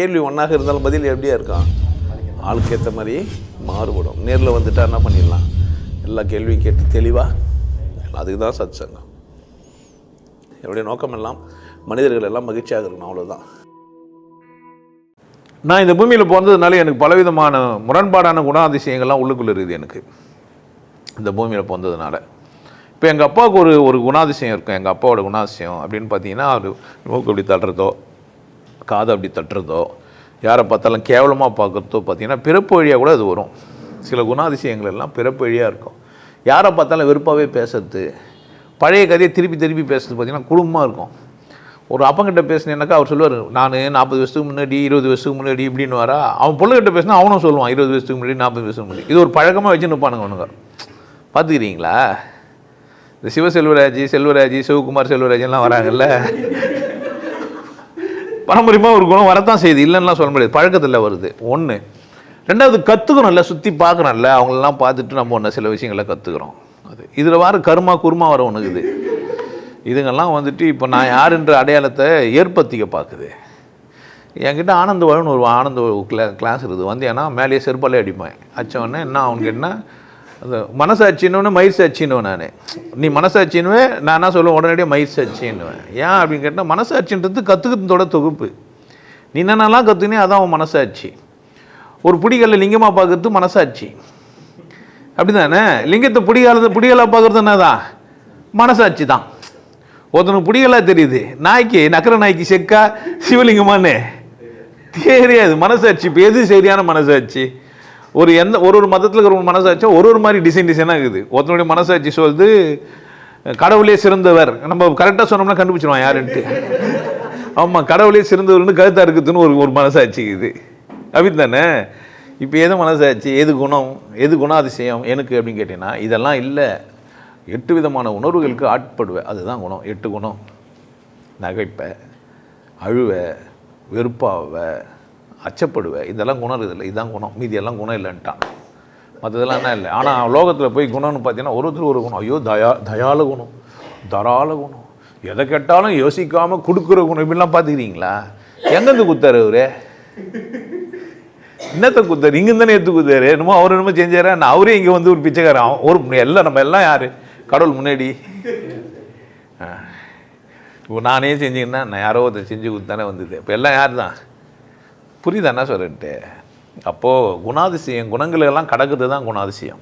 கேள்வி ஒன்றாக இருந்தாலும் பதில் எப்படியா இருக்கான் ஆளுக்கு ஏற்ற மாதிரி மாறுபடும். நேரில் வந்துட்டா என்ன பண்ணிடலாம்? எல்லா கேள்வியும் கேட்டு தெளிவாக அதுக்கு தான் சத் சங்கம் என்னுடைய நோக்கம் எல்லாம் மனிதர்கள் எல்லாம் மகிழ்ச்சியாக இருக்கணும் அவ்வளோதான் நான் இந்த பூமியில் பிறந்ததுனால எனக்கு பலவிதமான முரண்பாடான குணாதிசயங்கள்லாம் உள்ளுக்குள்ளே இருக்குது எனக்கு. இந்த பூமியில் பிறந்ததுனால. இப்போ எங்கள் அப்பாவுக்கு ஒரு ஒரு குணாதிசயம் இருக்கும். எங்கள் அப்பாவோட குணாதிசயம் அப்படின்னு பார்த்தீங்கன்னா அவர் மூக்கு அப்படி தள்ளுறதோ காதை அப்படி தட்டுறதோ யாரை பார்த்தாலும் கேவலமாக பார்க்குறதோ பார்த்தீங்கன்னா பிறப்பு வழியாக கூட அது வரும். சில குணாதிசயங்கள் எல்லாம் பிறப்பு வழியாக இருக்கும். யாரை பார்த்தாலும் வெறுப்பாகவே பேசுறது. பழைய கதையை திருப்பி திருப்பி பேசுறது பார்த்தீங்கன்னா குடும்பமாக இருக்கும். ஒரு அப்பங்கிட்ட பேசினேன்னாக்கா அவர் சொல்லுவார் நான் நாற்பது வருஷத்துக்கு முன்னாடி இருபது வருஷத்துக்கு முன்னாடி இப்படின்னு வரா. அவன் பொண்ணுகிட்ட பேசினா அவனும் சொல்லுவான் இருபது வருஷத்துக்கு முன்னாடி நாற்பது வருஷத்துக்கு முன்னாடி. இது ஒரு பழக்கமாக வச்சு நிற்பானுங்க அவனுங்க. பார்த்துக்கிறீங்களா? இந்த சிவசெல்வராஜ் செல்வராஜ் சிவகுமார் செல்வராஜ் எல்லாம் வராங்கல்ல. பாரம்பரியமாக ஒரு குணம் வரத்தான் செய்யுது. இல்லைன்னா சொல்ல முடியாது. பழக்கத்தில் வருது. ஒன்று ரெண்டாவது கற்றுக்கணும்ல சுற்றி பார்க்குறோம்ல அவங்களெல்லாம் பார்த்துட்டு நம்ம ஒன்று சில விஷயங்களை கற்றுக்குறோம் அது. இதில் வர கருமா குருமா வர ஒன்று இது இதுங்கெல்லாம் வந்துட்டு இப்போ நான் யாருன்ற அடையாளத்தை ஏற்படுத்திக்க பார்க்குது. என்கிட்ட ஆனந்த வாழ்னு ஒரு ஆனந்த கிளா கிளாஸ் இருக்குது. வந்து ஏன்னா மேலேயே செருப்பாலே அடிப்பேன். அச்சவொடனே என்ன அவனுக்கு என்ன? அந்த மனசாட்சின்னு மயிர் சாட்சின்னு நான். நீ மனசாட்சின்னுவே நான் என்ன சொல்லுவேன்? உடனடியாக மயிர் சாட்சின்னுவேன் ஏன் அப்படின்னு கேட்டால் மனசாட்சின்றது கற்றுக்கிறதோட தொகுப்பு. நீ என்னென்னலாம் கற்றுனே அதான் அவன் மனசாட்சி. ஒரு பிடிக்கல்ல லிங்கமாக பார்க்கறது மனசாட்சி. அப்படி தானே லிங்கத்தை பிடிக்காலது பிடிக்கலாக பார்க்குறது என்னதான் மனசாட்சி தான். ஒருத்தனுக்கு பிடிக்கலாக தெரியுது. நாய்க்கு நக்கர நாய்க்கு செக்கா சிவலிங்கமான்னு. தெரியாது. மனசாட்சி இப்போ எது சரியான மனசாட்சி. ஒரு எந்த ஒரு ஒரு மதத்தில் இருக்கிற ஒரு மனசாட்சியும் ஒரு ஒரு மாதிரி டிசைன் டிசைனாக இருக்குது. ஒருத்தனுடைய மனசாட்சி சொல்லுது கடவுளே சிறந்தவர். நம்ம கரெக்டாக சொன்னோம்னா கண்டுபிடிச்சிருவான் யாருன்ட்டு. ஆமாம் கடவுளே சிறந்தவர்னு கருத்தாக இருக்குதுன்னு ஒரு ஒரு மனசாட்சி இது. அப்படி தானே? இப்போ எது மனசாட்சி? எது குணம்? எது குணாதிசயம்? எனக்கு அப்படின்னு கேட்டீங்கன்னா இதெல்லாம் இல்லை. எட்டு விதமான உணர்வுகளுக்கு ஆட்படுவேன் அதுதான் குணம். எட்டு குணம். நகைப்ப அழுவ வெறுப்பாவை அச்சப்படுவேன். இதெல்லாம் குணம் இதில்லை இதுதான் குணம். மீதி எல்லாம் குணம் இல்லைன்ட்டான். மற்றதெல்லாம் என்ன இல்லை. ஆனால் லோகத்தில் போய் குணம்னு பார்த்தீங்கன்னா ஒருத்தர் ஒரு குணம். ஐயோ தயா தயால குணம் தரால குணம். எதை கேட்டாலும் யோசிக்காமல் கொடுக்குற குணம் இப்படிலாம் பார்த்துக்கிறீங்களா? எங்கேருந்து குத்தாரு அவரு? என்னத்தை குத்தாரு? இங்கே தானே எடுத்து குத்தாரு? என்னமோ அவர் என்னமோ செஞ்சார்? நான் அவரே இங்கே வந்து ஒரு பிச்சைக்காரன். ஒரு எல்லாம் நம்ம எல்லாம் யார்? கடவுள் முன்னாடி. இப்போ நானே செஞ்சீங்கன்னா நான் யாரோ ஒருத்தர் செஞ்சு கொடுத்தானே வந்தது. இப்போ எல்லாம் யார் தான் புரியுதா என்ன சொல்லிட்டு அப்போது குணாதிசயம் குணங்கள் எல்லாம் கடக்கிறது தான் குணாதிசயம்.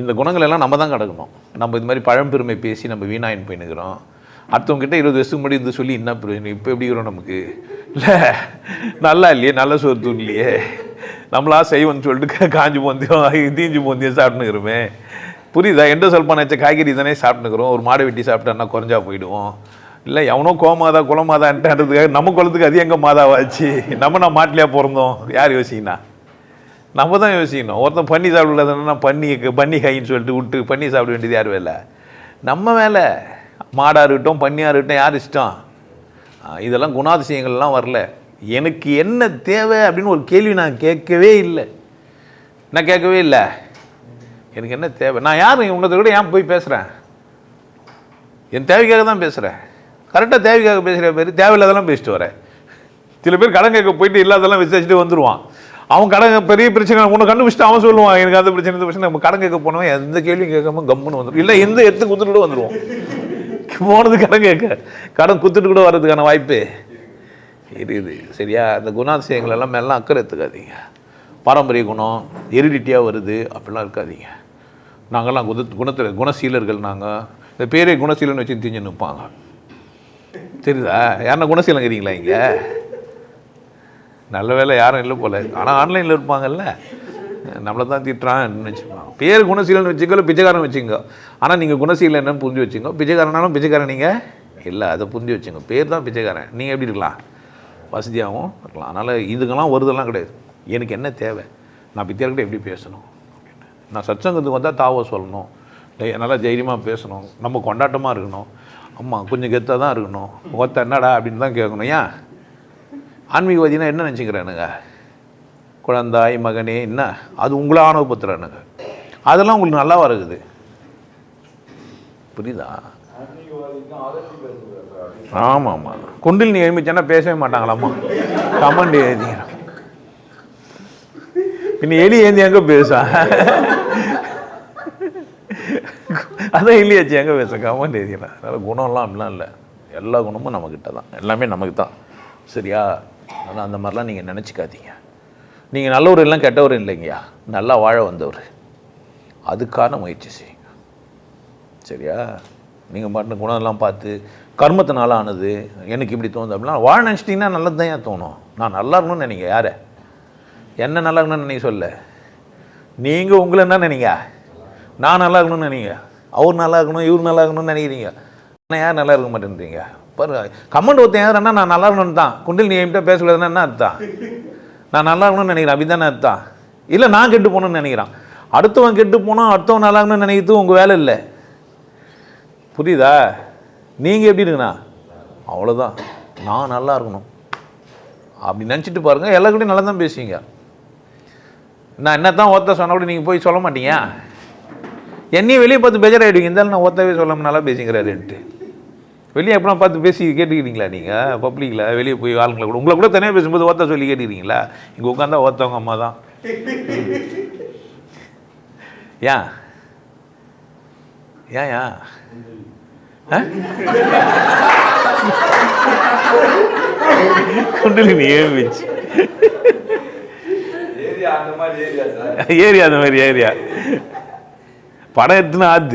இந்த குணங்கள் எல்லாம் நம்ம தான் கடக்கணும். நம்ம இது மாதிரி பழம்பெருமை பேசி நம்ம வீணாயின் போயினுக்கிறோம் அடுத்தவங்ககிட்ட இருபது வருஷத்துக்கு முன்னாடி இருந்து சொல்லி என்ன பிரயோஜனம்? இப்போ எப்படி இருக்கிறோம் நமக்கு? இல்லை நல்லா இல்லையே நல்ல சோறு இல்லையே நம்மளா செய்வோம்னு சொல்லிட்டு காஞ்சி போந்தியம் தீஞ்சு போந்தியம் சாப்பிட்டுக்கிறோமே புரியுதா? எந்த சொல்பான வச்ச காய்கறி தானே சாப்பிட்டுக்கிறோம் ஒரு மாடை வெட்டி சாப்பிட்டோன்னா குறைஞ்சா போயிடுவோம். இல்லை எவனோ கோமாதா குலமாதான்ன்றதுக்காக நம்ம குலத்துக்கு அது எங்கே மாதாவாச்சு? நம்ம நான் மாட்டிலையா பிறந்தோம்? யார் யோசிக்கணும் நம்ம தான் யோசிக்கணும். ஒருத்தன் பண்ணி சாப்பிடலன்னா பண்ணி பண்ணி கைன்னு சொல்லிட்டு விட்டு பண்ணி சாப்பிட வேண்டியது யார் வேலை நம்ம வேலை மாடாக இருக்கட்டும் பண்ணியாக இருக்கட்டும் யார் இஷ்டம்? இதெல்லாம் குணாதிசயங்கள்லாம் வரல. எனக்கு என்ன தேவை அப்படின்னு ஒரு கேள்வி நான் கேட்கவே இல்லை. நான் கேட்கவே இல்லை. எனக்கு என்ன தேவை? நான் யார்? உன்னதை கூட ஏன் போய் பேசுகிறேன் என் தேவைக்காக தான் பேசுகிறேன் கரெக்டாக தேவைக்காக பேசுகிற பேர் தேவையில்லாதெல்லாம் பேசிட்டு வரேன். சில பேர் கடன் கேட்க போயிட்டு இல்லாதெல்லாம் விசாரிச்சுட்டு வந்துடுவான் அவன் கடன் பெரிய பிரச்சனை ஒன்று கண்டுபிடிச்சிட்டு அவன் சொல்லுவான் எனக்கு அந்த பிரச்சனை இந்த பிரச்சனை. நம்ம கடன் கேட்க போனவன் எந்த கேள்வியும் கேட்காம கம்முன்னு வந்துடும் இல்லை எந்த எடுத்து குத்துட்டு கூட வந்துடுவோம் போனது கடன் கேட்க. கடன் குத்துட்டு கூட வர்றதுக்கான வாய்ப்பு. இருக்குது. சரியா? அந்த குணாதிசயங்கள் எல்லாம் எல்லாம் அக்கறை எடுத்துக்காதீங்க. பாரம்பரிய குணம் எரிடிட்டியாக வருது அப்படிலாம் இருக்காதீங்க. நாங்கள்லாம் குத குணத்தில் குணசீலர்கள் நாங்கள் இந்த பேரே குணசீலன் வச்சு திஞ்சு நிற்பாங்க. தெரியுதா? யாருன்னா குணசீலங்கிறீங்களா இங்கே? நல்ல வேலை யாரும் இல்லை போல. ஆனால் ஆன்லைனில் இருப்பாங்கல்ல. நம்மளை தான் திட்டுறான்னு வச்சுப்பாங்க பேர் குணசீலன் வச்சுக்கோ இல்லை பிச்சைக்காரன் வச்சுங்க ஆனால் நீங்கள் குணசீலன் என்னன்னு புரிஞ்சு வச்சுங்க பிச்சைக்காரனாலும் பிச்சைக்காரன் நீங்கள் இல்லை அதை புரிஞ்சு வச்சுங்க பேர் தான் பிச்சைக்காரன். நீங்கள் எப்படி இருக்கலாம்? வசதியாகவும் இருக்கலாம். அதனால் இதுக்கெல்லாம் வருதெல்லாம் கிடையாது. எனக்கு என்ன தேவை? நான் பித்தியார்கிட்ட எப்படி பேசணும்? நான் சத்சங்கத்துக்கு வந்தால் தாவ சொல்லணும். நல்லா தைரியமாக பேசணும். நம்ம கொண்டாட்டமாக இருக்கணும். ஆமாம் கொஞ்சம் கெத்தாக தான் இருக்கணும். ஒத்த என்னடா அப்படின்னு தான் கேட்கணும். ஏன்? ஆன்மீகவாதினா என்ன நினச்சிக்கிறானுங்க? குழந்தாய் மகனே என்ன? அது உங்களை ஆணவப்படுத்துகிறானுங்க அதெல்லாம் உங்களுக்கு நல்லாவா இருக்குது புரியுதா? ஆமாம் ஆமாம் குண்டில் நீ எழுமிச்சேன்னா பேசவே மாட்டாங்களாம்மா. கமெண்ட் எழுதிக்கிறோம் பின்ன எலி ஏந்தி எங்கே பேசா அதான் எலியாச்சு எங்கே பேச கமெண்ட் அதனால் குணம்லாம் அப்படிலாம் இல்லை. எல்லா குணமும் நம்மக்கிட்ட தான். எல்லாமே நமக்கு தான். சரியா? அதனால் அந்த மாதிரிலாம் நீங்கள் நினச்சிக்காதீங்க. நீங்கள் நல்லவர் எல்லாம் கெட்டவர் இல்லைங்கய்யா. நல்லா வாழ வந்தவர். அதுக்கான முயற்சி செய்யுங்க. சரியா? நீங்கள் பாட்டு குணம்லாம் பார்த்து கர்மத்தினால ஆனது எனக்கு இப்படி தோணுது அப்படிலாம் வாழ நினச்சிட்டிங்கன்னா நல்லது தான் ஏன் தோணும். நான் நல்லா இருக்கணும்னு நினைங்க. யாரை? என்ன நல்லா இருக்கணும்னு நினைக்க சொல்ல நீங்கள் உங்களை என்ன நினைங்க? நான் நல்லா இருக்கணும்னு நினைங்க. அவர் நல்லா இருக்கணும் இவர் நல்லா இருக்கணும்னு நினைக்கிறீங்க. ஆனால் யார் நல்லா இருக்க மாட்டேன்றீங்க? பாரு கமெண்ட் ஒருத்தன் யாருன்னா நான் நல்லா இருக்கணும்னு தான். குண்டில் நீ என்கிட்ட பேசக்கூடாதுன்னா என்ன அர்த்தம்? நான் நல்லா இருக்கணும்னு நினைக்கிறேன் அப்படி தானே அர்த்தம்? இல்லை நான் கெட்டு போகணும்னு நினைக்கிறான். அடுத்தவன் கெட்டு போனால் அடுத்தவன் நல்லா இருக்கணும்னு நினைக்கிறது உங்கள் வேலை இல்லை. புரியுதா? நீங்கள் எப்படி இருக்குண்ணா அவ்வளோதான் நான் நல்லா இருக்கணும் அப்படி நினச்சிட்டு பாருங்கள் எல்லாருக்கிட்டையும் நல்லா தான் பேசுவீங்க. நான் என்ன தான் ஒருத்த சொன்ன கூட நீங்கள் போய் சொல்ல மாட்டீங்க. என்னையும் வெளியே பார்த்து பெஜராயிடுவீங்க. இருந்தாலும் நான் ஒத்தவே சொல்லாம நல்லா பேசிக்கிறாருன்ட்டு. வெளியே எப்படின்னா பார்த்து பேசி கேட்டுக்கிறீங்களா நீங்கள் பப்ளிக்கில் வெளியே போய் ஆளுங்களை கூட. உங்களை கூட தனியாக பேசும்போது ஒத்த சொல்லி கேட்டுக்கிறீங்களா? இங்கே உட்காந்தா ஒருத்தவங்க அம்மா தான். ஏன் ஏன் ஏன்? குண்டலினி ஏன் வச்சு ஏரியா அந்த மாதிரி ஏரியா. சார் ஏரியா அந்த